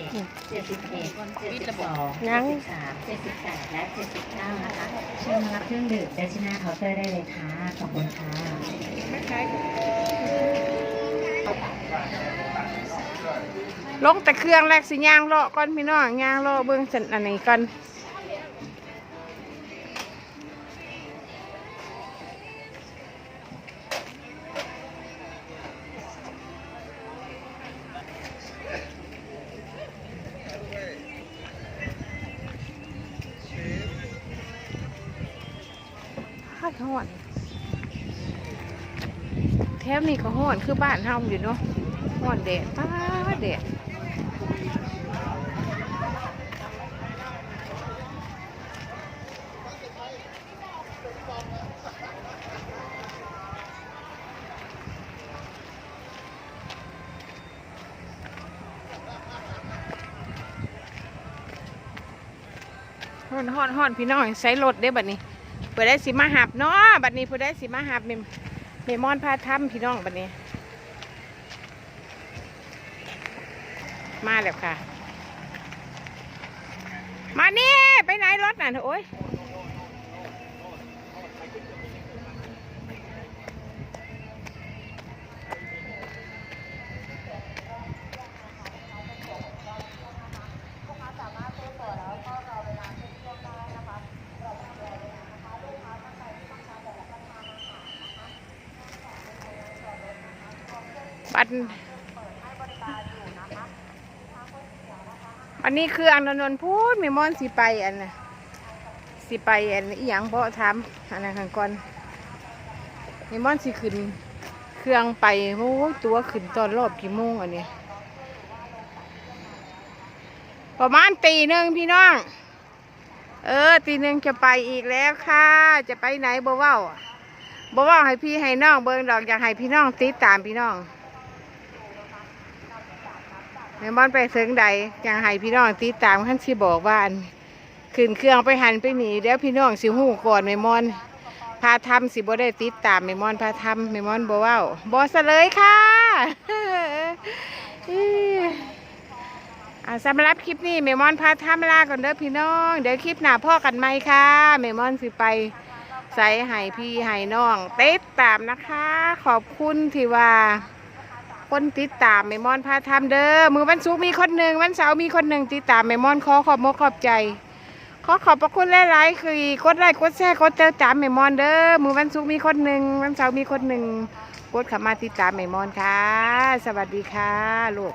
เลขห้าสิบเจ็ดเจ็ดสิบเอ็ดเจ็ดสิบสองยัเจ็ดงสิบสามเจ็ดสิบแปดและเจ็ดสิบเก้านะคะเชิญมารับเครื่องดื่มได้ที่หน้าเคาน์เตอร์ได้เลยค่ะขอบคุณค่ะลงแต่เครื่องแรกสิย่างเลาะก่อนพี่น้องย่างเลาะเบิ่งสันอันนี้ก่อน ฮัดฮ้อนแถวนี้ก็ฮ้อนคือบ้านเฮาอยู่เนาะฮ้อนแดดป้าแดดฮ้อนฮ้อนฮ้อนพี่น้องใช้รถได้บัดนี้ พื่อได้สิมาหับเนาะบัดนี้เพื่อได้สิมาหับเมมเมมอนพาถ้ำพี่น้องบัดนี้ มาแล้วค่ะ มานี่ไปไหนรถน่ะโอ้ย บัดอันนี้คืออันนนท์พูดเมมอนสิไปอันน่ะสิไปอันอีหยังเพาะทำอันนั้นข้างก่อนเมมอนสิขึ้น เครื่องไปโอ้ยตัวขึ้นตอนรอบกี่โมงอันนี้ประมาณตีหนึ่งพี่น้อง เออตีหนึ่งจะไปอีกแล้วค่ะ จะไปไหนบ่เว้าบ่เว้าให้พี่ให้น้องเบิ่งดอกอยากให้พี่น้องติดตามพี่น้อง แม่บอนไปถึงใดยากให้พี่น้องติดตามขั้นสิบอกว่าอันขึ้นเครื่องไปหันไปหนีเดี๋ยวพี่น้องสิหูก่อนแม่มอนพาทำสิบ่ได้ติดตามแม่มอนพาทำแม่มอนบ่ว้าบ่เสลยค่ะอ่าสำหรับคลิปนี้เมมอนพาท่ามลาก่อนเด้อพี่น้อง เดี๋ยวคลิปหน้าพ่อกันไหมค่ะเมมอนสิไปใส่ไห้พี่ไห้น้องเติดตามนะคะ ขอบคุณที่ว่า คนติดตามเมมอนพาทำเด้อมือวันศุกร์มีคนหนึ่งวันเสาร์มีคนหนึ่งติดตามเมมอนขอขอบมกขอบใจขอขอบพระคุณหลายๆคือกดไลค์กดแชร์กดติดตามเมมอนเด้อมือวันศุกร์มีคนหนึ่งวันเสาร์มีคนหนึ่งกดขามาติดตามเมมอนค่ะ สวัสดีค่ะลูก